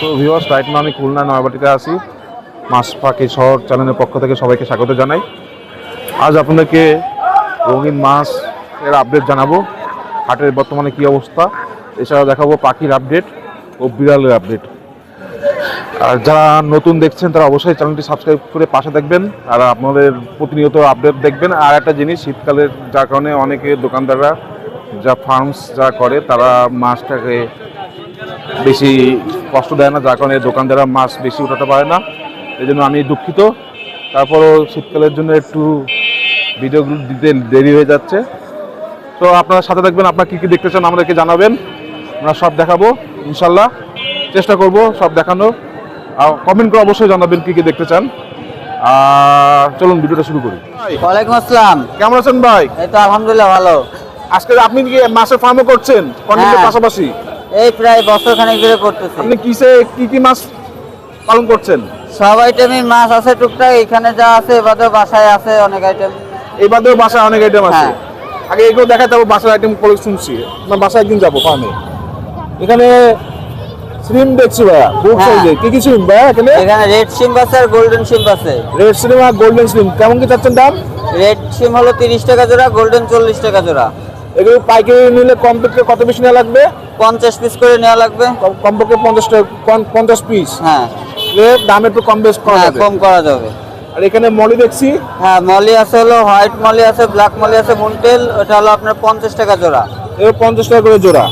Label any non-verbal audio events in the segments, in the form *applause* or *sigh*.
তো viewers right না আমি খুলনা, নয়াবাটিতে আছি। মাছ পাখি শহর চ্যানেলের পক্ষ থেকে সবাইকে স্বাগত জানাই। আজ আপনাদেরকে রঙিন মাছ এর আপডেট জানাব। হাটের বর্তমানে কি অবস্থা এছাড়া দেখাবো পাখির আপডেট ও বিড়ালের আপডেট আর যারা নতুন দেখছেন, তারা অবশ্যই চ্যানেলটি সাবস্ক্রাইব করে পাশে দেখবেন আর আপনাদের প্রতিনিয়ত আপডেট দেখবেন। আর একটা জিনিস, শীতকালের যার কারণে অনেকে দোকানদাররা যা ফার্মস যা করে, তারা মাছটাকে বেশি কষ্ট দেয় না, যার কারণে দোকানদাররা মাছ বেশি উঠাতে পারে না। এই জন্য আমি দুঃখিত। তারপরও শীতকালের জন্য একটু ভিডিওগুলো দিতে দেরি হয়ে যাচ্ছে। তো আপনারা সাথে থাকবেন, আপনারা কী কী দেখতে চান আমাদেরকে জানাবেন, আমরা সব দেখাবো, ইনশাল্লাহ। চেষ্টা করব সব দেখানো আর কমেন্ট করে অবশ্যই জানাবেন কী কী দেখতে চান। আর চলুন ভিডিওটা শুরু করি। ওয়ালাইকুম আসসালাম। কেমন আছেন ভাই? এই তো আলহামদুলিল্লাহ ভালো। আজকে আপনি কি মাছের ফার্মও করছেন? কন্টেন্টের হ্যাঁ। পাশাপাশি? এই প্রায় বছর খানেক ধরে করতেছি। আপনি কিসে কি কি মাছ পালন করছেন? সব আইটেমই মাছ আছে টুকটাক এখানে যা আছে এবারে বাসায় আছে অনেক আইটেম এই বাদেও বাসায় অনেক আইটেম আছে। হ্যাঁ। আগে এগুলো দেখাতে হবে বাসার আইটেম করে শুনছি। না বাসায় একদিন যাব ফার্মে এখানে শ্রিম দেখছি ভাইয়া বুক হ্যাঁ। সাইজে কি কি শ্রিম ভাইয়া এখানে? এখানে রেড সিম আছে আর গোল্ডেন আছে। রেড শ্রিম আর গোল্ডেন শ্রিম কেমন কি চাচ্ছেন দাম? রেড সিম হলো তিরিশ টাকা জোড়া গোল্ডেন চল্লিশ টাকা জোড়া। এগুলো পাইকারি নিলে কমপক্ষে কত বেশি নেওয়া লাগবে? পঞ্চাশ পিস করে নেওয়া লাগবে। কমপক্ষে টাকা পঞ্চ- পঞ্চাশ পিস? হ্যাঁ। দাম একটু কম বেশ করা হ্যাঁ যাবে। কম করা যাবে। আর এখানে মলি দেখছি। হ্যাঁ মলি আছে হলো হোয়াইট মলি আছে ব্ল্যাক মলি আছে মুনটেল ওটা হলো আপনার পঞ্চাশ টাকা জোড়া। পঞ্চাশ টাকা করে জোড়া।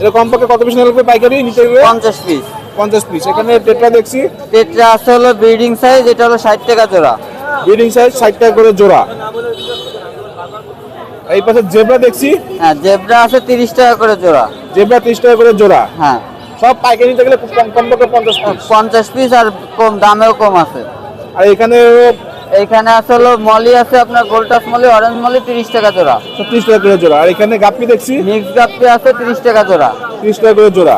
এটা কমপক্ষে কত পিস লাগবে পাইকারি নিতে গেলে পঞ্চাশ পিস পঞ্চাশ পিস এখানে টেট্রা দেখছি। টেট্রা আছে হলো ব্রিডিং সাইজ এটা হলো ষাট টাকা জোড়া। ব্রিডিং সাইজ ষাট টাকা করে জোড়া। এই পাশে জেব্রা দেখছি। হ্যাঁ জেব্রা আছে তিরিশ টাকা করে জোড়া। জেব্রা ত্রিশ টাকা করে জোড়া। হ্যাঁ। সব পাইকারি নিতে গেলে কমপক্ষে পঞ্চাশ পঞ্চাশ পিস আর কম দামেও কম আছে। আর এখানে এইখানে আছে হলো মলি আছে আপনার গোলটাস মলি অরেঞ্জ মলি তিরিশ টাকা জোড়া। ছত্রিশ টাকা করে জোড়া। আর এখানে গাপ্পি দেখছি? মিক্স গাপ্পি আছে তিরিশ টাকা জোড়া। ত্রিশ টাকা করে জোড়া।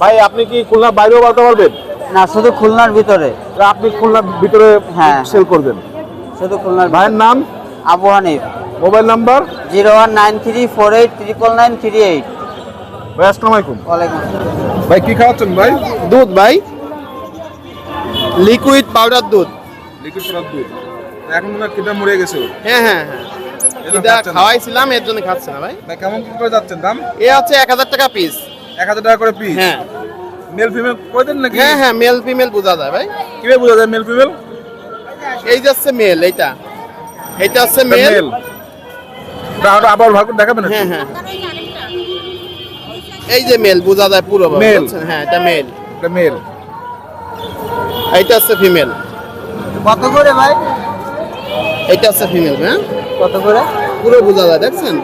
ভাই আপনি কি খুলনা বাইরেও বাড়তে পারবেন? না শুধু খুলনার ভিতরে। আপনি খুলনার ভিতরে হ্যাঁ। সেল করবেন। শুধু খুলনার ভাইয়ের নাম? Abu Hanif. Mobile number? Zero one nine three four eight triple nine three eight. ভাই আসসালামু আলাইকুম। ওয়ালাইকুম আসসালাম। ভাই কি খাওয়াচ্ছেন ভাই? দুধ ভাই। লিকুইড পাউডার দুধ। লিকুইড প্রোডাক্ট দুধ। এখন মনে হয় কিটা মরে গেছে। হ্যাঁ হ্যাঁ হ্যাঁ। এটা খাওয়াইছিলাম এর জন্য খাচ্ছে না ভাই। ভাই কেমন কি করে যাচ্ছেন দাম? এ হচ্ছে এক হাজার টাকা পিস এক হাজার টাকা করে পিস হ্যাঁ। মেল ফিমেল করে দেন নাকি? হ্যাঁ হ্যাঁ মেল ফিমেল বোঝা যায় ভাই। কীভাবে বোঝা যায় মেল ফিমেল এই যাচ্ছে মেল এইটা। এইটা হচ্ছে মেল মেল আবার ভাগ দেখাবেন হ্যাঁ হ্যাঁ। এই যে মেল বোঝা যায় পুরো Male। হ্যাঁ এটা মেল এটা মেল এইটা হচ্ছে ফিমেল কত করে ভাই? এইটা হচ্ছে ফিমেল হ্যাঁ? কত করে? পুরো বোঝা যায় দেখছেন?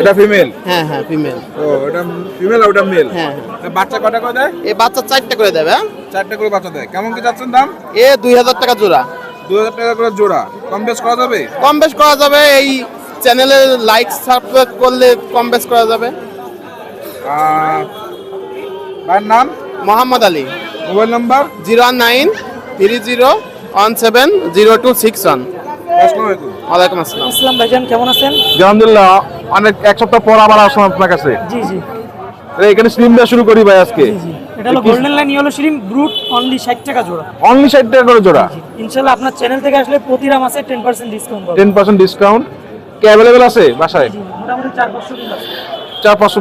এটা ফিমেল হ্যাঁ হ্যাঁ ফিমেল ও এটা ফিমেল ওটা মেল হ্যাঁ বাচ্চা কটা করে দেয়? এই বাচ্চা চারটে করে দেবে হ্যাঁ? চারটে করে বাচ্চা দেয়। কেমন কি যাচ্ছেন দাম? এ দুই হাজার টাকা জোড়া। দু হাজার টাকা করে জোড়া। কম বেশ করা যাবে? কম বেশ করা যাবে এই চ্যানেলে লাইক সাবস্ক্রাইব করলে কম বেশ করা যাবে। আর ভাইয়ের নাম? Mohammad Ali. Mobile number? Zero nine three zero one seven zero two six one ওয়ালাইকুম আসসালাম। ইসলাম ভাইজান কেমন আছেন? আলহামদুলিল্লাহ অনেক এক সপ্তাহ পর আবার আসলাম আপনার কাছে। জি জি। এখানে স্লিম দেওয়া শুরু করি ভাই আজকে। এটা হলো গোল্ডেন লাইন ইয়েলো শ্রিম ব্রুট অনলি ষাট টাকা জোড়া। অনলি ষাট টাকা করে জোড়া? ইনশাল্লাহ আপনার চ্যানেল থেকে আসলে মাসে টেন পার্সেন্ট ডিসকাউন্ট পাবেন। টেন পার্সেন্ট ডিসকাউন্ট কি অ্যাভেলেবেল আছে বাসায়? মোটামুটি চার পাঁচশো পিস আছে।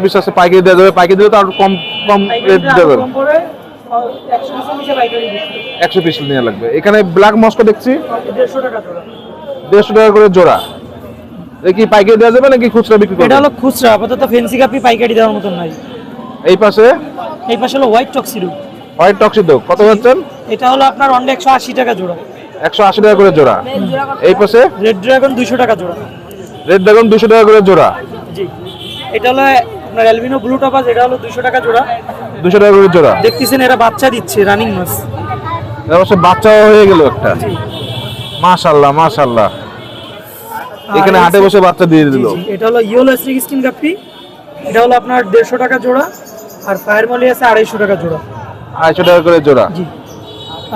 পিস আছে পাইকারি দেওয়া যাবে পাইকারি দিলে তো আর কম কম রেট কম করে একশো পিস নেওয়া লাগবে। এখানে ব্ল্যাক মস্কো দেখছি। দেড়শো টাকা দেড়শো টাকা করে জোড়া। কি পাইকারি দেওয়া যাবে নাকি খুচরা বিক্রি এটা হলো খুচরা আপাতত ফেন্সি কাপি পাইকারি দেওয়ার মতন নাই। এই পাশে? এই পাশে হলো হোয়াইট টক্সিডো হোয়াইট টক্সিডো কত যাচ্ছেন? এটা হলো আপনার অনলি একশো আশি টাকা জোড়া। একশো আশি টাকা করে জোড়া। এই পাশে? রেড ড্রাগন দুইশো টাকা জোড়া। রেড ড্রাগন দুশো টাকা করে জোড়া। জি। এটা হলো আপনার অ্যালবিনো ব্লু টপাস এটা হলো দুইশো টাকা জোড়া। দুশো টাকা করে জোড়া। দেখতেছেন এরা বাচ্চা দিচ্ছে রানিং মাছ। পাশে বাচ্চাও হয়ে গেল একটা। মাশাল্লাহ মাশাল্লাহ। এখানে হাটে বসে বাচ্চা দিয়ে দিল। এটা হলো ইয়েলো স্টিক স্কিন গাপ্পি। এটা হলো আপনার দেড়শো টাকা জোড়া আর ফায়ার মলি আছে আড়াইশো টাকা জোড়া। আড়াইশো টাকা করে জোড়া। জি।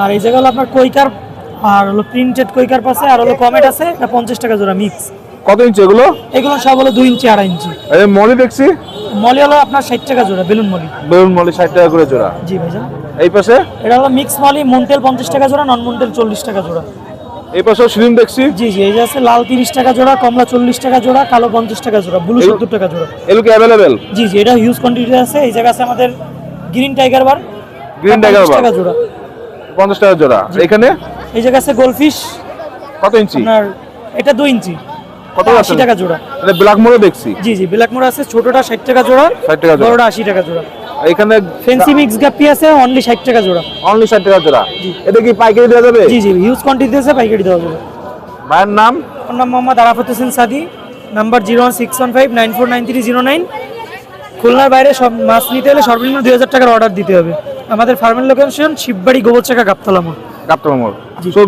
আর এই জায়গা হলো আপনার কৈকার আর হলো প্রিন্টেড কৈকার পাশে আর হলো কমেট আছে এটা পঞ্চাশ টাকা জোড়া মিক্স। কত ইঞ্চি এগুলো? এগুলো সব হলো দুই ইঞ্চি আড়াই ইঞ্চি। এই মলি দেখছি? মলি হলো আপনার ষাট টাকা জোড়া বেলুন মলি। বেলুন মলি ষাট টাকা করে জোড়া। জি ভাইজান। এই পাশে? এটা হলো মিক্স মলি মন্টেল পঞ্চাশ টাকা জোড়া নন মন্টেল চল্লিশ টাকা জোড়া। এই পাশেও সিলিম দেখছি? জি জি এই যে আছে লাল তিরিশ টাকা জোড়া কমলা চল্লিশ টাকা জোড়া কালো পঞ্চাশ টাকা জোড়া ব্লু এগুলো- সত্তর টাকা জোড়া। এগুলো কি অ্যাভেলেবেল জি জি এটা হিউজ কোয়ান্টিটি আছে। এই জায়গা আছে আমাদের green tiger bar Green tiger bar। টাকা জোড়া। পঞ্চাশ টাকা জোড়া। এখানে? এই জায়গা আছে গোলফিশ কত ইঞ্চি? আপনার এটা দুই ইঞ্চি। কত আশি টাকা জোড়া। এটা ব্ল্যাক মোড়ে দেখছি। জি জি ব্ল্যাক মোড় আছে ছোটটা ষাট টাকা জোড়া 60 টাকা জোড়া। বড়টা আশি টাকা জোড়া। এখানে ফেন্সি মিক্স গাপ্পি আছে অনলি ষাট টাকা জোড়া। অনলি ষাট টাকা জোড়া। এটা কি পাইকারি দেওয়া যাবে? জি জি হিউজ কোয়ান্টিটি আছে পাইকারি দেওয়া যাবে। ভাইয়ের নাম? আমার নাম Mohammad Arafat Hossain Sadi. Number zero one six one five nine four nine three zero nine খুলনার বাইরে সব মাছ নিতে হলে সর্বনিম্ন দুই হাজার টাকার অর্ডার দিতে হবে। আমাদের ফার্মের লোকেশন শিববাড়ি গোবরচাকা গাবতলা মোড়। গাপ্পি মোড়।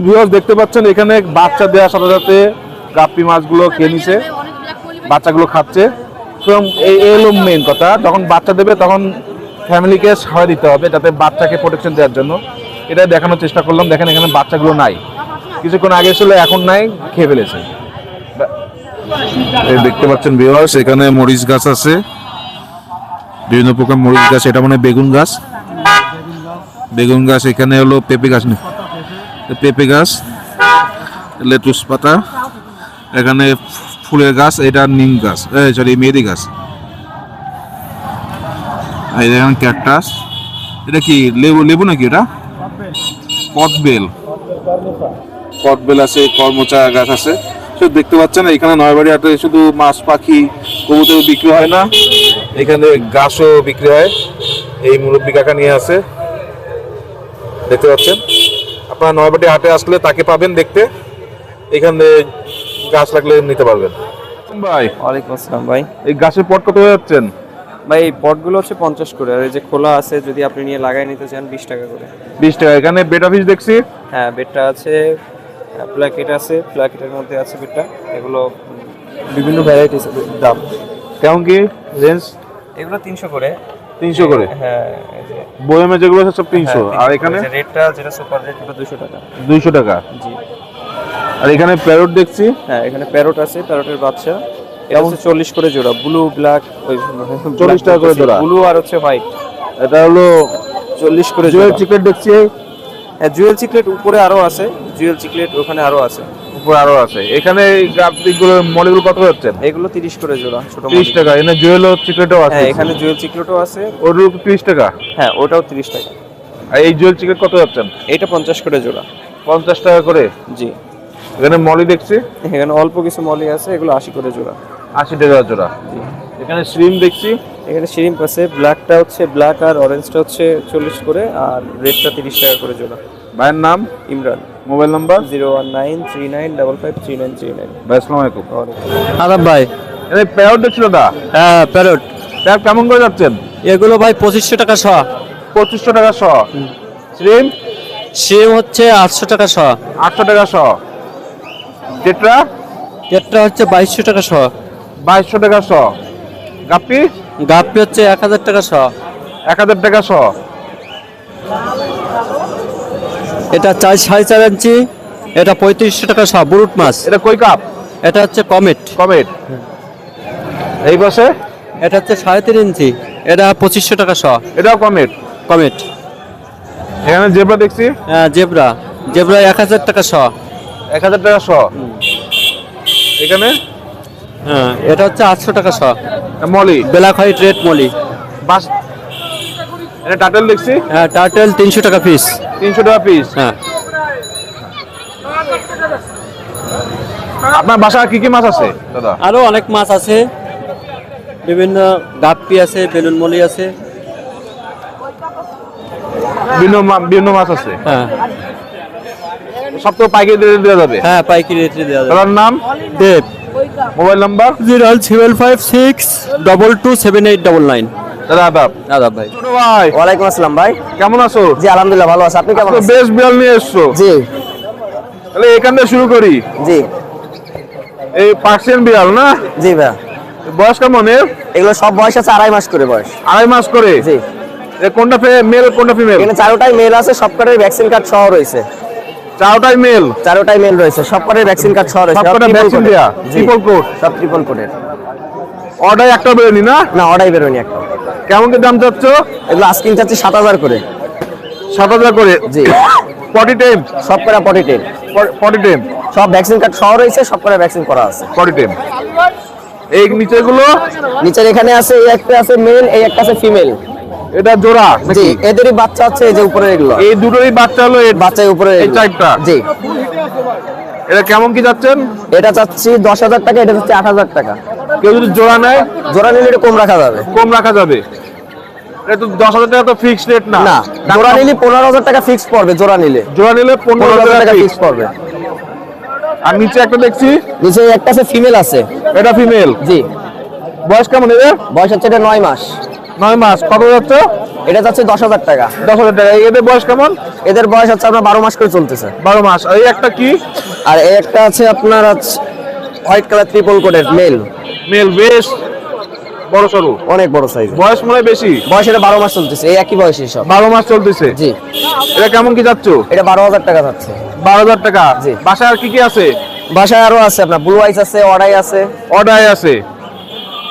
ভিউয়ার্স দেখতে পাচ্ছেন এখানে বাচ্চা দেওয়ার সাথে সাথে গাপ্পি মাছগুলো খেয়ে নিছে, বাচ্চাগুলো খাচ্ছে। তো এই এলো মেন কথা। যখন বাচ্চা দেবে, তখন ফ্যামিলিকে সহায় দিতে হবে, যাতে বাচ্চাকে প্রোটেকশন দেওয়ার জন্য। এটা দেখানোর চেষ্টা করলাম, দেখেন এখানে বাচ্চাগুলো নাই। কিছুক্ষণ আগে ছিল, এখন নাই, খেয়ে ফেলেছে। এই দেখতে পাচ্ছেন ভিউয়ার্স এখানে মরিচ গাছ আছে। বিভিন্ন প্রকার মরিচ গাছ, এটা মানে বেগুন গাছ। বেগুন গাছ, এখানে হলো পেঁপে গাছ পেঁপে গাছ, লেটুস পাতা। এখানে ফুলের গাছ, এটা নিম গাছ সরি মেহেদি গাছ। এখানে ক্যাকটাস। এটা কি, লেবু লেবু নাকি এটা পটবেল। পটবেল আছে, কর্মচা গাছ আছে। শুধু দেখতে পাচ্ছেন, এখানে নয়বাড়ি হাটে শুধু মাছ, পাখি, কবুতর বিক্রি হয় না। এখানে গাছও বিক্রি হয়। এই মুরব্বী কাকা নিয়ে আছে। দেখতে পাচ্ছেন? আপনারা নয়বাটি হাটে আসলে তাকে পাবেন দেখতে। এখানে গাছ লাগলে নিতে পারবেন। ভাই। ওয়ালাইকুম আসসালাম ভাই। এই গাছের পট কত হয়ে যাচ্ছেন? ভাই এই পটগুলো হচ্ছে পঞ্চাশ করে আর এই যে খোলা আছে যদি আপনি নিয়ে লাগাই নিতে চান বিশ টাকা করে। বিশ টাকা। এখানে বেটা ফিস দেখছি। হ্যাঁ বেডটা আছে প্ল্যাকেট আছে প্ল্যাকেটের মধ্যে আছে বেডটা এগুলো বিভিন্ন ভ্যারাইটিস দাম। কেমন কি? রেঞ্জ এগুলো তিনশো করে। তিনশো করে? হ্যাঁ এই যে বয়ামে যেগুলো আছে সব তিনশো। হ্যাঁ, আর এখানে। রেটটা যেটা সুপার রেট ওটা দুশো টাকা। দুইশো টাকা। জি। আর এখানে প্যারট দেখছি। হ্যাঁ এখানে প্যারট আছে প্যারটের বাচ্চা। এটা হচ্ছে চল্লিশ করে জোড়া ব্লু ব্ল্যাক ওই 40 টাকা করে জোড়া। ব্লু আর হচ্ছে হোয়াইট এটা হলো চল্লিশ করে জুয়েল চিকেন দেখছি হ্যাঁ জুয়েল চিকলেট উপরে আরও আছে জুয়েল চিকলেট ওখানে আরও আছে। উপরে আরও আছে। এখানে গাছগুলো মলিগুলো কত যাচ্ছেন এগুলো তিরিশ করে জোড়া ছোট তিরিশ। টাকা এখানে জুয়েল চিকেটও আছে। হ্যাঁ এখানে জুয়েল চিকলেটও আছে। ওর তিরিশ টাকা? হ্যাঁ ওটাও তিরিশ টাকা। আর এই জুয়েল চিকেট কত যাচ্ছেন এটা পঞ্চাশ করে জোড়া। পঞ্চাশ টাকা করে? জি। এখানে মলি দেখছি? এখানে অল্প কিছু মলি আছে এগুলো আশি করে জোড়া। আশি টাকা জোড়া। এখানে শ্রিম দেখছি? এখানে শিরিম্প আছে ব্ল্যাকটা হচ্ছে ব্ল্যাক আর অরেঞ্জটা হচ্ছে চল্লিশ করে আর রেডটা তিরিশ টাকা করে জোড়া। ভাইয়ের নাম? Imran. Mobile number? Zero one nine three nine double five three nine three nine. ভাই আসসালামু আলাইকুম আদাব ভাই। এই প্যারট দেখছিল দা হ্যাঁ প্যারট প্যারট কেমন করে যাচ্ছেন? এগুলো ভাই পঁচিশশো টাকা শ পঁচিশশো টাকা শ শ্রিম সিম? হচ্ছে আটশো টাকা শ আটশো টাকা শ টেট্রা এটা হচ্ছে বাইশশো টাকা শ। বাইশশো টাকা শ। গাপ্পি? গাপ্পি হচ্ছে এক হাজার টাকা শ। এক হাজার টাকা শ। এটা চার সাড়ে চার ইঞ্চি এটা পঁয়ত্রিশশো টাকা শ বুরুট মাছ। এটা কই কাপ? এটা হচ্ছে কমেট। কমেট। এই পাশে? এটা হচ্ছে সাড়ে তিন ইঞ্চি এটা পঁচিশশো টাকা শ। এটাও কমেট? কমেট। এখানে জেব্রা দেখছি। হ্যাঁ জেব্রা। জেব্রা এক হাজার টাকা শ। এক হাজার টাকা শ। এখানে? হ্যাঁ এটা হচ্ছে আটশো টাকা শ molly? Black white red molly. বাস এটা টাটেল দেখছি? হ্যাঁ টার্টেল তিনশো টাকা পিস তিনশো টাকা পিস হ্যাঁ। আপনার বাসায় কি কি মাছ আছে? দাদা? আরও অনেক মাছ আছে। বিভিন্ন গাপ্পি আছে বেলুন মলি আছে। বিভিন্ন বিভিন্ন মাছ আছে? হ্যাঁ। সব তো পাইকারি দিয়ে দেওয়া যাবে? হ্যাঁ পাইকারি রেটে দেওয়া যাবে। দাদার নাম? Dev. Mobile number? Zero seven five six double two seven eight double nine. দাদা আদাব। ভাই। ভাই। ওয়ালাইকুম আসসালাম ভাই। কেমন আছো? জি আলহামদুলিল্লাহ ভালো আছে। আপনি কেমন আছেন? বেশ বিড়াল নিয়ে এসছো। জি। তাহলে এখান থেকে শুরু করি। জি। এই পার্সিয়ান বিড়াল না? জি ভাই বয়স কেমন এর? এগুলো সব বয়স আছে আড়াই মাস করে বয়স। আড়াই মাস করে? জি। কোনটা মেল কোনটা ফিমেল? এখানে চারোটাই মেল আছে সবকটাই ভ্যাকসিন কার্ড সহ রয়েছে। চারটাই মেল চারোটাই মেল রয়েছে। সবকটাই ভ্যাকসিন কার্ড সহ রয়েছে। সবকটা সব ভ্যাকসিন দেয়া? ট্রিপল কোট সব ট্রিপল কোডের অর্ডার একটা বেরোনি না? না অর্ডাই বেরোয়নি একটা। কেমন কি দাম চাচ্ছ? এগুলো আস্কিং চাচ্ছি সাত হাজার করে। সাত হাজার করে? জি। ফর্টি টেম সব কটা পটি টেন ফর্টি টেম সব ভ্যাকসিন কার্ড সহ রয়েছে সব কটা ভ্যাকসিন করা আছে। ফর্টি টেম এই নিচেগুলো নিচের এখানে আছে এই একটা আছে মেল এই একটা আছে ফিমেল এটা জোড়া জি এদেরই বাচ্চা আছে এই যে উপরে এগুলো। এই দুটোরই বাচ্চা হলো এর বাচ্চা উপরে এই। চারটা? জি। এটা কেমন কি যাচ্ছেন? এটা চাচ্ছি দশ হাজার টাকা এটা চাচ্ছি আট হাজার টাকা। কেউ যদি জোড়া নেয়? জোড়া নিলে এটা কম রাখা যাবে। কম রাখা যাবে। এটা তো দশ হাজার টাকা তো ফিক্সড রেট না। না জোড়া নিলে পনেরো হাজার টাকা ফিক্স পড়বে জোড়া নিলে। জোড়া নিলে পনেরো হাজার টাকা ফিক্স পড়বে। আর নিচে একটা দেখছি? নিচে একটা আছে ফিমেল আছে। এটা ফিমেল জি। বয়স কেমন এদের? বয়স হচ্ছে এটা নয় মাস। নয় মাস কত যাচ্ছে? এটা যাচ্ছে দশ হাজার টাকা। দশ হাজার টাকা। এদের বয়স কেমন? এদের বয়স হচ্ছে আপনার বারো মাস করে চলতেছে। বারো মাস। এই একটা কি? আর এই একটা আছে আপনার হোয়াইট কালার ট্রিপল কোডের মেল। মেল বেশ বড় সরু। অনেক বড় সাইজ বয়স মনে বেশি? বয়স এটা বারো মাস চলতেছে এই একই বয়সে সব। বারো মাস চলতেছে? জি। এটা কেমন কি যাচ্ছ? এটা বারো হাজার টাকা যাচ্ছে। বারো হাজার টাকা। জি। বাসায় আর কি কি আছে? বাসায় আরও আছে আপনার ব্লু আইস আছে অর্ডাই আছে। অর্ডার আছে।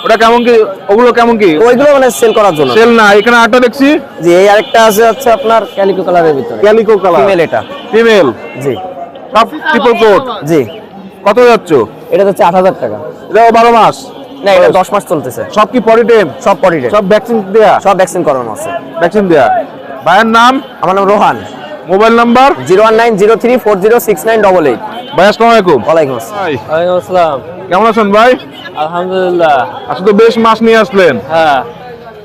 ওটা কেমন কি ওগুলো কেমন কি? ওইগুলো মানে সেল করার জন্য। সেল না এখানে আটটা দেখছি। জি এই আরেকটা আছে হচ্ছে আপনার ক্যালিকো কালারের ভিতরে। ক্যালিকো কালার ফিমেল এটা। ফিমেল জি। সব ট্রিপল কোট জি। কত যাচ্ছ? এটা হচ্ছে আট হাজার টাকা। এটা বারো মাস। না এটা দশ মাস চলতেছে। সব কি পরিটেম সব পরিডে সব ভ্যাকসিন দেয়া? সব ভ্যাকসিন করানো আছে। ভ্যাকসিন দেয়া। ভাইয়ের নাম? আমার নাম Rohan. Mobile number zero one nine zero three four zero six nine double eight. ভাই আসসালামু আলাইকুম। ওয়ালাইকুম আসসালাম। ভাই ওয়ালাইকুম আসসালাম। কেমন আছেন ভাই? আলহামদুলিল্লাহ। আসলে তো বেশ মাছ নিয়ে আসলেন। হ্যাঁ।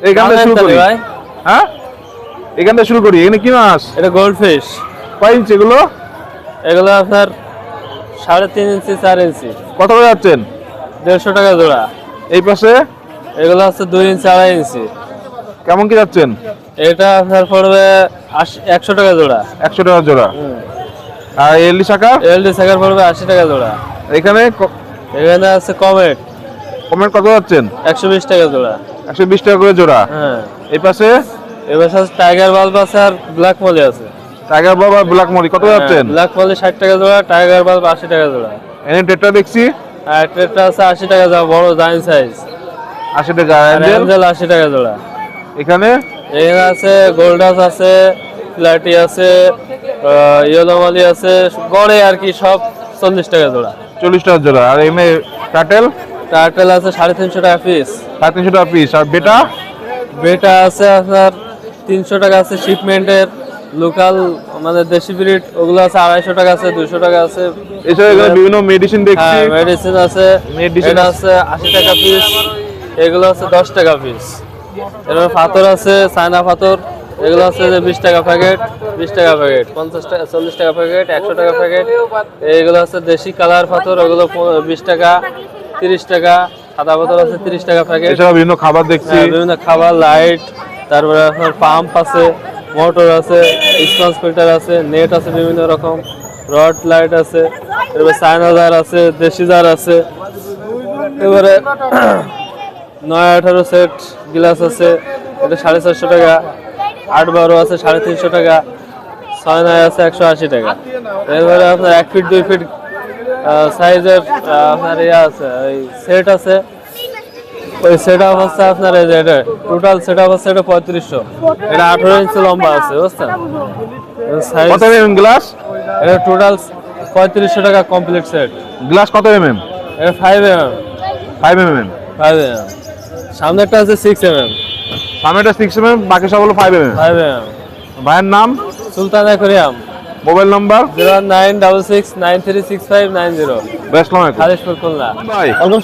এখান থেকে শুরু করি। ভাই। হ্যাঁ? এখান থেকে শুরু করি। এখানে কি মাছ? এটা গোল্ড ফিশ কয় ইঞ্চি এগুলো? এগুলো আপনার সাড়ে তিন ইঞ্চি চার ইঞ্চি। কত করে যাচ্ছেন? দেড়শো টাকা জোড়া। এই পাশে? এগুলো হচ্ছে দুই ইঞ্চি আড়াই ইঞ্চি। কেমন কি যাচ্ছেন? এটা আপনার পড়বে একশো টাকা জোড়া। একশো টাকা জোড়া। আর এলডি শাখা? এলডি শাখার পড়বে আশি টাকা জোড়া। এখানে এখানে আছে কমেট। কমেন্ট কত যাচ্ছেন? একশো বিশ টাকা জোড়া। একশো বিশ টাকা করে জোড়া। হ্যাঁ। এই পাশে? এবার আছে টাইগার বাল্ব আছে আর ব্ল্যাক মলি আছে। টাইগার বাবা ব্ল্যাক মরি কত যাচ্ছেন? ব্ল্যাক মলি ষাট টাকা জোড়া টাইগার বাল্ব আশি টাকা জোড়া। এনে টেটটা দেখছি। আর ট্রেডটা আছে আশি টাকা জোড়া বড় জাইন সাইজ আশি টাকা অ্যাঞ্জেল আশি টাকা জোড়া। এখানে? এখানে আছে গোল্ডাস আছে প্লাটি আছে ইয়েলো মালি আছে গড়ে আর কি সব চল্লিশ টাকা জোড়া। চল্লিশ টাকা জোড়া। আর এখানে টাটেল টার্টেল? আছে সাড়ে তিনশো টাকা পিস সাড়ে তিনশো টাকা পিস আর বেটা? বেটা আছে আপনার তিনশো টাকা আছে শিপমেন্টের লোকাল মানে দেশি ব্রিড ওগুলো আছে আড়াইশো টাকা আছে দুশো টাকা আছে। এছাড়া এখানে বিভিন্ন মেডিসিন দেখছি। হ্যাঁ মেডিসিন আছে। এটা আছে। আশি টাকা পিস এগুলো আছে দশ টাকা পিস এরপর পাথর আছে চায়না পাথর এগুলো আছে যে বিশ টাকা প্যাকেট বিশ টাকা প্যাকেট পঞ্চাশ টাকা চল্লিশ টাকা প্যাকেট একশো টাকা প্যাকেট। এইগুলো আছে দেশি কালার পাথর ওগুলো বিশ টাকা তিরিশ টাকা সাদা পাথর আছে তিরিশ টাকা প্যাকেট। এছাড়া বিভিন্ন খাবার দেখছি। হ্যাঁ, বিভিন্ন খাবার লাইট তারপরে আপনার পাম্প আছে মোটর আছে স্পঞ্জ ফিল্টার আছে নেট আছে বিভিন্ন রকম রড লাইট আছে এরপরে চায়না জার আছে দেশি জার আছে। এবারে *clears throat* নয় আঠারো সেট গ্লাস আছে এটা সাড়ে চারশো টাকা। আট বারো আছে সাড়ে তিনশো টাকা ছয় নয় আছে একশো আশি টাকা। এবারে আপনার এক ফিট দুই ফিট সাইজের আপনার ইয়ে আছে ওই সেট আছে। ওই সেট আপ হচ্ছে আপনার এই যে এটা টোটাল সেট আপ হচ্ছে এটা পঁয়ত্রিশশো। এটা আঠারো ইঞ্চি লম্বা আছে বুঝছেন? সাইজ কত এম গ্লাস এটা টোটাল পঁয়ত্রিশশো টাকা কমপ্লিট সেট গ্লাস কত এম এম এটা five M M five M M five M M সামনেরটা আছে সিক্স এম সিক্স এম বাকি সব হলো ফাইভ এম ভাইয়ের নাম? Sultan aquarium. Mobile number zero nine double six nine three six five nine zero ভাই। ভাই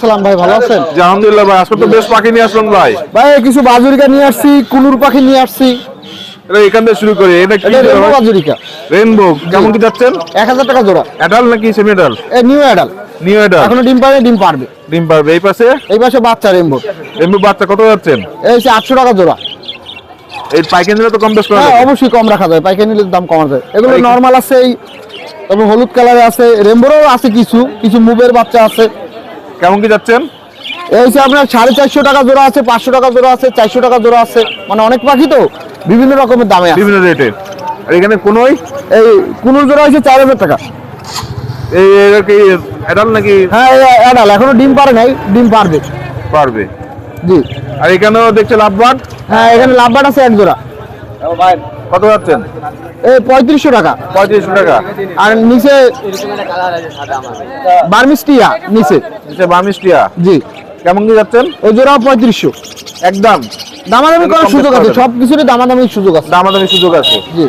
সালাম ভাই ভালো আছেন? জি আলহামদুলিল্লাহ ভাই আজকে তো বেশ পাখি নিয়ে আসলাম ভাই। ভাই কিছু বাজুরিকা নিয়ে আসছি কুলুর পাখি নিয়ে আসছি। এটা এখান থেকে শুরু করি। এটা কি রেনবো বাজুরিকা রেনবো কেমন কি যাচ্ছেন? এক হাজার টাকা জোড়া। অ্যাডাল নাকি সেমি অ্যাডাল এ নিউ অ্যাডাল নিউ অ্যাডাল এখনও ডিম পাবে ডিম পারবে ডিম পারবে এই পাশে? এই পাশে বাচ্চা রেনবো রেনবো বাচ্চা কত যাচ্ছেন? এই হচ্ছে আটশো টাকা জোড়া। এই পাইকারি নিলে তো কম বেশ করা হ্যাঁ অবশ্যই কম রাখা যায়। পাইকারি নিলে দাম কমা যায় এগুলো এই- আছে এই। হলুদ কালারে আছে। রেনবোরও আছে কিছু। কিছু মুভের বাচ্চা আছে। কেমন কি যাচ্ছেন? এই হচ্ছে আপনার সাড়ে চারশো টাকা জোড়া আছে পাঁচশো টাকা জোড়া আছে চারশো টাকা জোড়া আছে। মানে অনেক পাখি তো। বিভিন্ন রকমের দামে বিভিন্ন রেটের আর এখানে কোনোই? এই কুনুর জোড়া হচ্ছে চার হাজার টাকা। এই কি অ্যাডাল্ট নাকি? হ্যাঁ অ্যাডাল এখনও ডিম পারে নাই ডিম পারবে পারবে জি। আর এখানেও দেখছে লাভবান হ্যাঁ এখানে লাভবাট আছে এক জোড়া। কত যাচ্ছেন? এই পঁয়ত্রিশশো টাকা। পঁয়ত্রিশশো টাকা। আর নিচে বার্মিস্টিয়া নিচে। নিচে বামিস্টিয়া জি। কেমন কি যাচ্ছেন? ওই জোড়াও পঁয়ত্রিশশো। একদম। দামাদামি করার সুযোগ আছে। সব কিছুরই দামাদামির সুযোগ আছে। দামাদামি সুযোগ আছে। জি।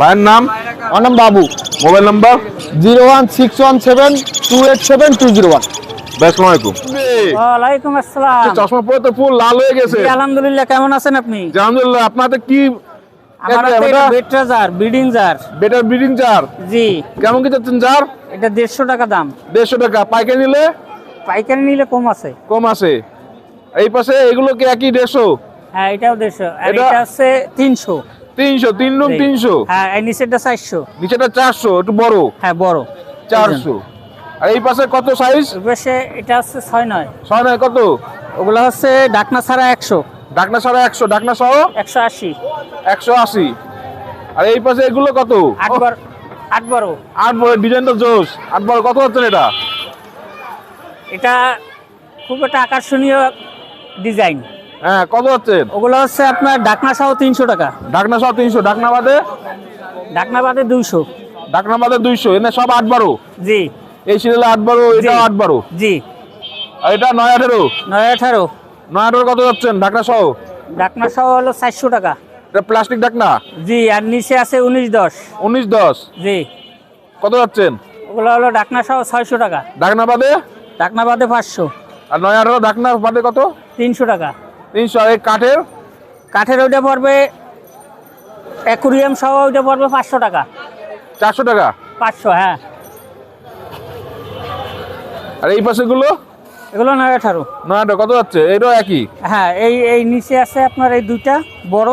ভাইয়ের নাম? আমার নাম Babu. Mobile number? Zero one six one seven two eight seven two zero one. চশমা পরে তো ফুল লাল হয়ে গেছে। আলহামদুলিল্লাহ কেমন আছেন আপনি? জি, আলহামদুলিল্লাহ আপনাদের কি ব্রিডিং জার। বেটার ব্রিডিং চার জি। কেমন কি এটা দেড়শো টাকা দাম। দেড়শো টাকা। পাইকারি নিলে? পাইকারি নিলে কম আছে। কম আছে। এই পাশে এগুলো কি একই দেড়শো? হ্যাঁ এটাও দেড়শো। আর এটা- হচ্ছে তিনশো। তিনশো তিন রুম তিনশো। হ্যাঁ এই নিচেরটা চারশো। নিচেটা চারশো একটু বড়। হ্যাঁ বড়। চারশো। আর এই পাশে কত সাইজ পাশে এটা হচ্ছে ছয় নয়। ছয় নয় কত? ওগুলো হচ্ছে ডাকনা ছাড়া একশো। ডাকনা সাড়ে একশো ডাকনা সহ? একশো আশি। একশো আশি। আর এই পাশে এগুলো কত? আট বার আট বারো আট বড় ডিজাইনটা জোস। আট বড় কত হচ্ছেন এটা? এটা খুব একটা আকর্ষণীয় ডিজাইন। হ্যাঁ কত হচ্ছেন ওগুলো হচ্ছে আপনার ডাকনা সহ তিনশো টাকা। ডাকনা সহ তিনশো ডাকনা বাদে? ডাকনা বাদে দুইশো। ডাকনা বাদে দুইশো এনে সব আট বারো? জি। এই সিরিয়ালে আট বারো এটা। আট বারো? জি। আর এটা নয় আঠেরো? নয় আঠারো। নয় আঠেরো কত যাচ্ছেন? ডাকনা সহ? ডাকনা সহ হলো চারশো টাকা। এটা প্লাস্টিক ডাকনা? জি আর নিচে আছে উনিশ দশ। উনিশ দশ? জি। কত যাচ্ছেন? ওগুলো হলো ডাকনা সহ ছয়শো টাকা। ডাকনা বাদে? ডাকনা বাদে পাঁচশো। আর নয় আঠেরো ডাকনা বাদে কত? তিনশো টাকা। তিনশো আর এই কাঠের? কাঠের ওইটা পড়বে অ্যাকুরিয়াম সহ ওইটা পড়বে পাঁচশো টাকা। চারশো টাকা? পাঁচশো হ্যাঁ। আর এই এগুলো নয় আঠারো। নয় আঠেরো কত যাচ্ছে? এটাও একই? হ্যাঁ এই এই নিচে আছে আপনার এই দুইটা বড়।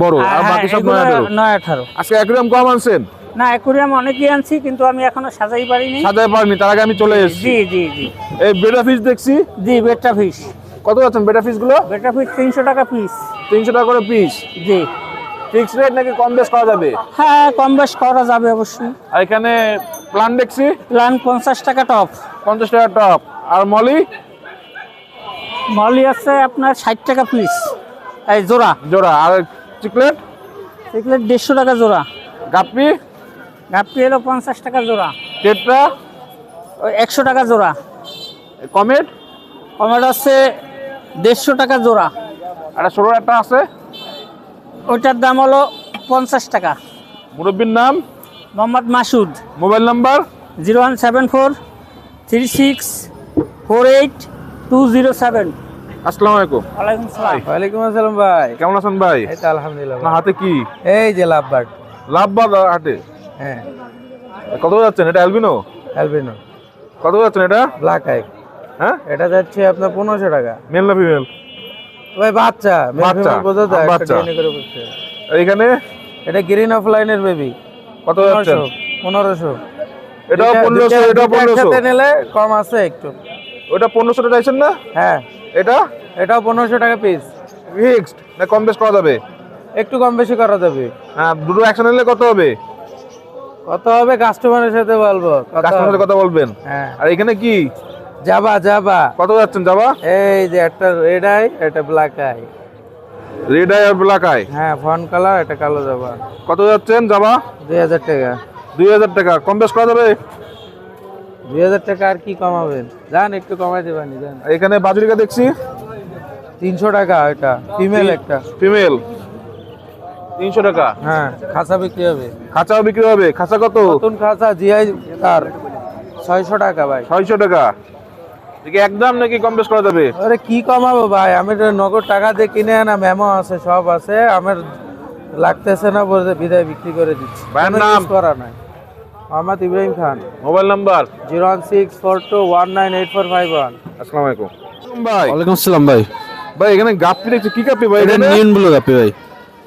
বড় আর হ্যাঁ, বাকি সব নয় আঠেরো? নয় আঠারো। আজকে একদম কম আনছেন? না অ্যাকুরিয়াম অনেকই আনছি কিন্তু আমি এখনও সাজাই পারিনি। সাজাই পারিনি তার আগে আমি চলে এসেছি। জি জি। জি এই বেটা ফিস দেখছি? জি বেটা ফিশ কত যাচ্ছেন বেটা ফিসগুলো? বেটা ফিশ তিনশো টাকা পিস তিনশো টাকা করে পিস জি। ফিক্স রেট নাকি কম বেশ করা যাবে? হ্যাঁ কম বেশ করা যাবে অবশ্যই। আর এখানে প্ল্যান দেখছি? প্লান পঞ্চাশ টাকা টপ পঞ্চাশ টাকা টপ আর মলি? মলি আছে আপনার ষাট টাকা পিস এই জোড়া। জোড়া। আর চিকলেট এগুলো দেড়শো টাকা জোড়া। গাপ্পি? গাপ্পি হলো পঞ্চাশ টাকা জোড়া। টেট্রা ওই একশো টাকা জোড়া। কমেট? টমেটো আছে দেড়শো টাকা জোড়া। আর ষোলো একটা আছে? ওইটার দাম হলো পঞ্চাশ টাকা। মুরব্বীর নাম? Mohammad Masud. Mobile number? Zero one seven four three six four eight two zero seven. আসসালামু আলাইকুম। ওয়ালাইকুম সালাম। ওয়ালাইকুম আসসালাম ভাই। কেমন আছেন ভাই? এই তো আলহামদুলিল্লাহ না হাতে কি? এই যে লাভবার্ড। হাটে হ্যাঁ। কত যাচ্ছেন? এটা অ্যালবিনো? অ্যালবিনো। কত যাচ্ছেন এটা? ব্ল্যাক আই হ্যাঁ? এটা যাচ্ছে আপনার পনেরোশো টাকা। মেল না ফিমেল? ভাই বাচ্চা। বাচ্চা, বোঝা যায়, বাচ্চা। বলছে। আর এখানে এটা গ্রিন অফ লাইনের বেবি কত যাচ্ছেন পনেরোশো নিলে কম আছে একটু। ওটা পনেরোশো টাকা চাইছেন না? হ্যাঁ। এটা? এটাও পনেরোশো টাকা পিস ফিক্সড না কম বেশ করা যাবে? একটু কম বেশি করা যাবে। হ্যাঁ দুটো অ্যাকশন নিলে কত হবে? কত হবে? কাস্টমারের সাথে বলব। কাস্টমারের সাথে কথা বলবেন? হ্যাঁ। আর এখানে কি? যাবা যাবা। কত যাচ্ছেন যাবা? এই যে একটা রেড আই একটা ব্ল্যাক আই রেড আই আর ব্ল্যাক আই হ্যাঁ ফন কালার একটা কালো যাবা। কত যাচ্ছেন যাবা? দুই হাজার টাকা। দুই হাজার টাকা। কম বেশ করা যাবে? দুই হাজার টাকা আর কি কমাবেন? যান একটু কমাই দেবানি যান। এখানে বাজুরিকা দেখছি। তিনশো টাকা এটা। ফিমেল একটা। ফিমেল তিনশো টাকা। হ্যাঁ খাঁচা বিক্রি হবে। খাঁচাও বিক্রি হবে। খাঁচা কত? নতুন খাঁচা জিআই তার ছয়শো টাকা ভাই। ছয়শো টাকা। একদম নাকি কম বেশ করা যাবে? আরে কি কমাবো ভাই? আমি তো নগদ টাকা দিয়ে কিনে আনা মেমো আছে সব আছে। আমার লাগতেছে না বলতে বিদায় বিক্রি করে দিচ্ছি। ভাইয়ের নাম? করা নাই। Mohammad Ibrahim Khan. Mobile number? Zero one six four two one nine eight four five one. আসসালামু আলাইকুম। ভাই ওয়ালাইকুম আসসালাম ভাই। ভাই এখানে গাপ্পি দেখছি। কি গাপ্পি ভাই এটা? নিয়ন ব্লু গাপি ভাই।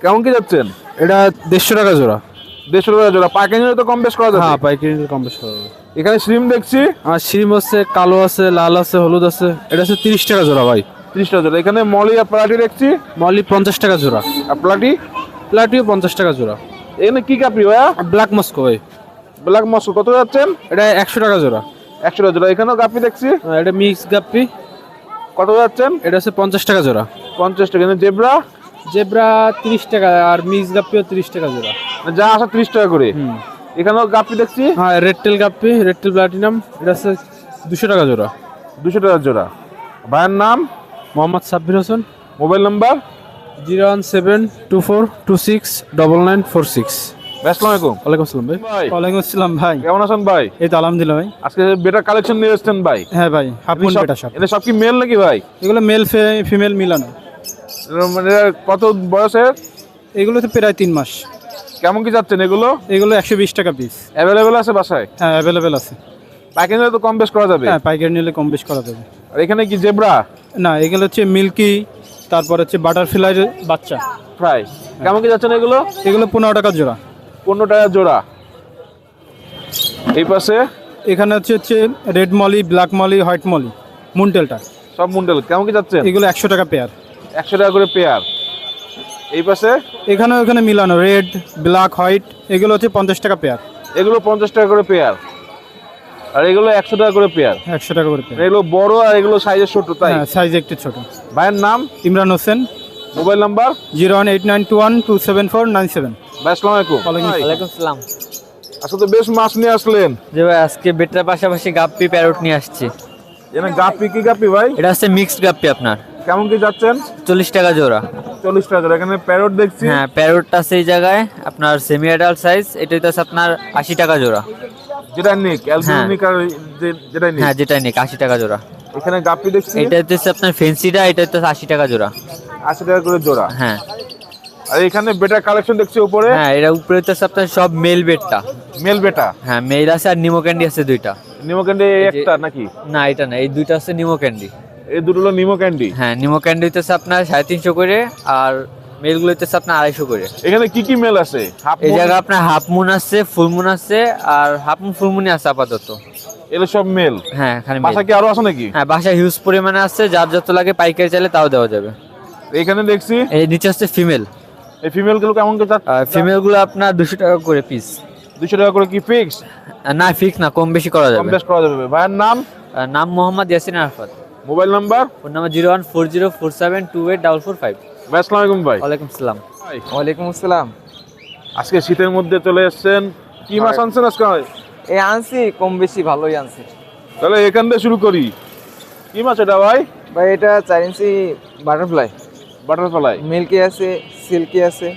কেমন কি যাচ্ছেন? এটা দেড়শো টাকা জোড়া। দেড়শো টাকা জোড়া। পাইকারি তো কম বেশ করা যাবে। হ্যাঁ পাইকারি কম বেশি হবে এখানে শ্রিম দেখছি। আমার সিম আছে কালো আছে লাল আছে হলুদ আছে। এটা হচ্ছে তিরিশ টাকা জোড়া ভাই। ত্রিশ টাকা জোড়া। এখানে মলি আর প্লাটি দেখছি। মলি পঞ্চাশ টাকা জোড়া। আর প্লাটি? প্লাটিও পঞ্চাশ টাকা জোড়া। এখানে কি কাপড়ি ভাইয়া? ব্ল্যাক মস্কো ভাই। Black Moscow. কত যাচ্ছেন? এটা একশো টাকা জোড়া। একশো টাকা জোড়া। এখানেও কাপি দেখছি। আহ, এটা মিক্স গাপ্পি কত যাচ্ছেন? এটা হচ্ছে পঞ্চাশ টাকা জোড়া। পঞ্চাশ টাকা। এখানে জেব্রা। জেব্রা তিরিশ টাকা আর মিক্স গাপ্পিও তিরিশ টাকা জোড়া। যা আসা ত্রিশ টাকা করে। এখানেও গাপি দেখছি? হ্যাঁ red tail guppy red tail platinum এটা হচ্ছে দুশো টাকা জোড়া। দুশো টাকা জোড়া। ভাইয়ের নাম? Mohammad Sabbir Hossain. Mobile number? Zero one seven two four two six double nine four six. আসসালামু আলাইকুম। ওয়ালাইকুম আসসালাম ভাই। ওয়ালাইকুম আসসালাম ভাই। কেমন আছেন ভাই? এই তো আলহামদুলিল্লাহ ভাই। আজকে বেটা কালেকশন নিয়ে এসেছেন ভাই। হ্যাঁ ভাই হাফ মুন সব- বেটা সব এটা সব কি মেল নাকি ভাই? এগুলো মেল ফিমেল মিলানো। মানে কত বয়সের? এগুলো তো প্রায় তিন মাস। কেমন কি যাচ্ছেন এগুলো? এগুলো একশো বিশ টাকা পিস অ্যাভেলেবেল আছে বাসায়? হ্যাঁ অ্যাভেলেবেল আছে। প্যাকেজ তো কম বেশ করা যাবে। হ্যাঁ পাইকারি নিলে কম বেশ করা যাবে। আর এখানে কি জেব্রা? না এগুলো হচ্ছে মিল্কি তারপর হচ্ছে বাটারফ্লাইয়ের বাচ্চা। ফ্রাই কেমন কি যাচ্ছেন এগুলো? এগুলো পনেরো টাকা জোড়া। পনেরো টাকা জোড়া। এই পাশে? এখানে হচ্ছে হচ্ছে red molly black molly white molly মুনটেলটা সব মুন্ডেল কেমন কি যাচ্ছে এগুলো একশো টাকা পেয়ার একশো টাকা করে পেয়ার এই পাশে? এখানে ওখানে মিলানো রেড ব্ল্যাক হোয়াইট এগুলো হচ্ছে পঞ্চাশ টাকা পেয়ার এগুলো পঞ্চাশ টাকা করে পেয়ার আর এগুলো একশো টাকা করে পেয়ার একশো টাকা করে পেয়ার এগুলো বড় আর এগুলো সাইজের ছোট তাই? হ্যাঁ সাইজ একটু ছোট। ভাইয়ের নাম? Imran Hossain. Mobile number? Zero one eight nine two one two seven four nine seven. ভাই আসসালামু আলাইকুম। ওয়ালাইকুম আসসালাম। আজকে তো বেশ মাছ নিয়ে আসলেন। যে ভাই আজকে বেটার পাশাপাশি গাপ্পি প্যারট নিয়ে আসছি। এখানে গাপি কি গাপি ভাই? এটা হচ্ছে মিক্সড গাপ্পি আপনার। কেমন কি যাচ্ছেন? চল্লিশ টাকা জোড়া। চল্লিশ টাকা করে। এখানে প্যারট দেখছি। হ্যাঁ প্যারট আছে এই জায়গায় আপনার সেমি অ্যাডাল্ট সাইজ এটা হচ্ছে আপনার আশি টাকা জোড়া। যেটা নিক অ্যালবিনিক আর যে- যেটাই নিক। হ্যাঁ যেটা নিক আশি টাকা জোড়া। এখানে গাপি দেখছি। এটা হচ্ছে আপনার ফেন্সিটা এটা হচ্ছে আশি টাকা জোড়া। আশি টাকা করে জোড়া। হ্যাঁ। আর এখানে বেটার কালেকশন দেখছি উপরে। হ্যাঁ এটা উপরে হচ্ছে আপনার সব মেল বেডটা মেল বেটা হ্যাঁ মেল আছে আর নিমো ক্যান্ডি আছে দুইটা। নিমো ক্যান্ডি একটা নাকি? না এটা না এই দুইটা আছে নিমো ক্যান্ডি এই দুটো হলো নিমো ক্যান্ডি হ্যাঁ নিমো ক্যান্ডি হচ্ছে আপনার সাড়ে তিনশো করে আর মেলগুলো হচ্ছে আপনার আড়াইশো করে। এখানে কি কি মেল আছে? এই জায়গায় আপনার হাফ মুন আছে ফুল মুন আছে আর হাফ মুন ফুল মুনই আছে আপাতত। এগুলো সব মেল হ্যাঁ এখানে বাসা কি আরও আছে নাকি? হ্যাঁ বাসায় হিউজ পরিমাণে আছে যার যত লাগে পাইকারি চাইলে তাও দেওয়া যাবে। এখানে দেখছি। এই নিচে হচ্ছে ফিমেল এই ফিমেলগুলো কেমন করে ফিমেলগুলো আপনার দুশো টাকা করে পিস দুশো টাকা করে কি ফিক্স না ফিক্স না কম বেশি করা কম যাবে বেশ করা যাবে। ভাইয়ের নাম? নাম Mohammad Yasin Arfat. Mobile number? Phone number zero one four zero four seven two eight double four five. ভাই আসসালামু আলাইকুম ভাই। ওয়ালাইকুম আসসালাম। ভাই, ওয়ালাইকুম আসসালাম। আজকে শীতের মধ্যে চলে এসেছেন। কি মাছ আনছেন আজকে এই আনছি কম বেশি ভালোই আনছি। তাহলে এখান থেকে শুরু করি। কি মাছ এটা ভাই? ভাই এটা চার ইঞ্চি বাটারফ্লাই বাটারফ্লাই মিল্কি আছে সিল্কি আছে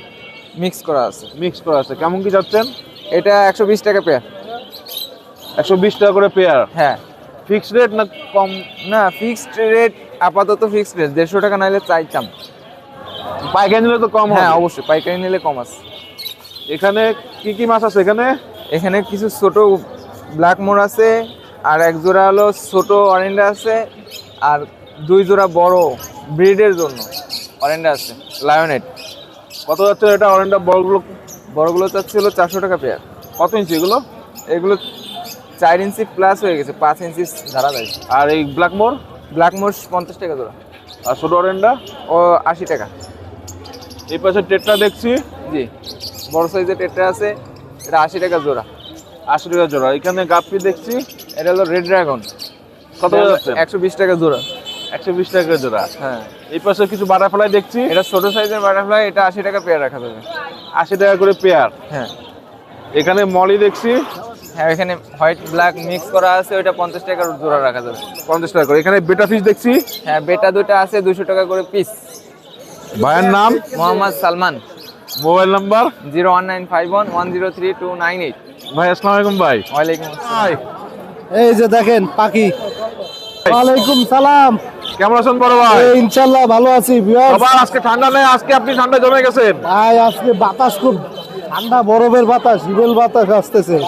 মিক্স করা আছে। মিক্স করা আছে। কেমন কি যাচ্ছেন? এটা একশো বিশ টাকা পেয়ার একশো বিশ টাকা করে পেয়ার হ্যাঁ। ফিক্সড রেট না কম? না ফিক্সড রেট আপাতত ফিক্সড রেট দেড়শো টাকা নাইলে চাইতাম। পাইকারি নিলে তো কম হ্যাঁ অবশ্যই পাইকারি নিলে কম আছে। এখানে কি কি মাছ আছে এখানে? এখানে কিছু ছোট ব্ল্যাক মোর আছে আর এক জোড়া হলো ছোট অরেন্ডা আছে আর দুই জোড়া বড় ব্রিডের জন্য অরেন্ডা আছে লায়নেট কত যাচ্ছে এটা অরেঞ্জটা বলগুলো বড়গুলো চাচ্ছি হলো চারশো টাকা পেয়ার কত ইঞ্চি এগুলো? এগুলো চার ইঞ্চি প্লাস হয়ে গেছে পাঁচ ইঞ্চি ধারা দেয় আর এই ব্ল্যাক মোর ব্ল্যাক মোর পঞ্চাশ টাকা জোড়া। আর ছোট অরেঞ্জটা ও আশি টাকা। এই পাশে টেটটা দেখছি। জি। বড় সাইজের টেট্রা আছে এটা আশি টাকা জোড়া। আশি টাকা জোড়া। এখানে গাপ্পি দেখছি। এটা হলো রেড ড্রাগন কত একশো বিশ টাকা জোড়া। একশো বিশ টাকা জোড়া। হ্যাঁ। এই পাশে কিছু বাটারফ্লাই দেখছি। এটা ছোটো সাইজের বাটারফ্লাই এটা আশি টাকা পেয়ার রাখা যাবে। আশি টাকা করে পেয়ার হ্যাঁ। এখানে মলি দেখছি। হ্যাঁ এখানে হোয়াইট ব্ল্যাক মিক্স করা আছে ওইটা পঞ্চাশ টাকার জোড়া রাখা যাবে। পঞ্চাশ টাকা করে। এখানে বেটা ফিশ দেখছি। হ্যাঁ বেটা দুটো আছে দুশো টাকা করে পিস ভাইয়ের নাম? Mohammad Salman. Mobile number? Zero one nine five one one zero three two nine eight. ভাই আসসালামু আলাইকুম ভাই। ওয়ালাইকুম আসসালাম। এই যে দেখেন পাখি। ওয়ালাইকুম সালাম। কেমন আছেন বড় ভাই? এই ইনশাল্লাহ ভালো আছি বাবা আজকে ঠান্ডা নেই আজকে আপনি ঠান্ডা জমে গেছেন। ভাই আজকে বাতাস খুব ঠান্ডা বরফের বাতাস হিমেল বাতাস আসতেছে।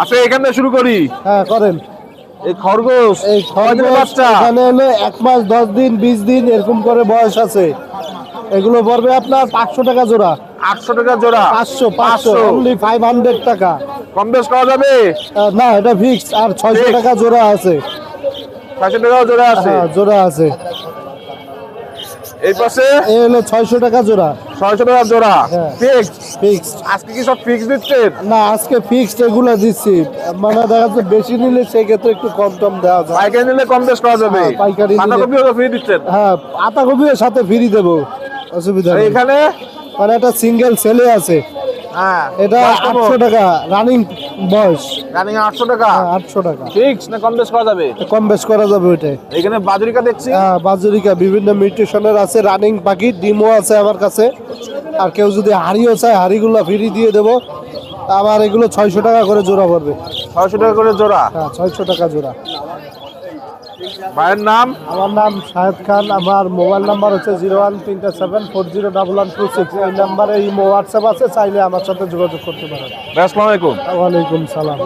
আচ্ছা এখান থেকে শুরু করি। হ্যাঁ করেন। এই খরগোশ এই খরগোশ এখানে হলো এক মাস দশ দিন বিশ দিন এরকম করে বয়স আছে। এগুলো পড়বে আপনার পাঁচশো টাকা জোড়া। আটশো টাকা জোড়া? পাঁচশো পাঁচশো। অনলি ফাইভ হান্ড্রেড টাকা। কম বেশ করা যাবে? না এটা ফিক্স আর ছয়শো টাকা জোড়া আছে। পাঁচশো টাকাও জোড়া আছে? হ্যাঁ জোড়া আছে। এই পাশে? এ হলো ছয়শো টাকা জোড়া। ছয়শো টাকা জোড়া। হ্যাঁ। ফিক্সড ফিক্সড আজকে কি সব ফিক্সড দিচ্ছেন? না আজকে ফিক্সড এগুলা দিচ্ছি। মানে দেখা যাচ্ছে বেশি নিলে সেক্ষেত্রে একটু কম টম দেওয়া যায়। পাইকারি নিলে কম বেশ করা যাবে। হ্যাঁ, পাইকারি নিলে- কপিও ফ্রি দিচ্ছেন? হ্যাঁ আটা কপিও সাথে ফ্রি দেবো। অসুবিধা নেই। এখানে? মানে একটা সিঙ্গেল ছেলে আছে। হ্যাঁ। এটা আটশো টাকা রানিং বয়স রানিং আটশো টাকা? আটশো টাকা। ফিক্স না কম বেশ করা যাবে? কম বেশ করা যাবে ওইটাই। এখানে বাজুরিকা দেখছি। হ্যাঁ বাজুরিকা বিভিন্ন মিউটেশনের আছে রানিং পাখি ডিমও আছে আমার কাছে। আর কেউ যদি হাড়িও চায় হাড়িগুলো ফ্রি দিয়ে দেবো। আবার এগুলো ছয়শো টাকা করে জোড়া পড়বে। ছয়শো টাকা করে জোড়া? হ্যাঁ ছয়শো টাকা জোড়া। ভাইয়ের নাম? আমার নাম শাহেদ খান আমার মোবাইল নাম্বার হচ্ছে জিরো ওয়ান তিনটা seven four zero double one two six. এই নাম্বারে ইমো হোয়াটসঅ্যাপ আছে চাইলে আমার সাথে যোগাযোগ করতে পারেন। আসসালামু আলাইকুম। ওয়ালাইকুম সালাম।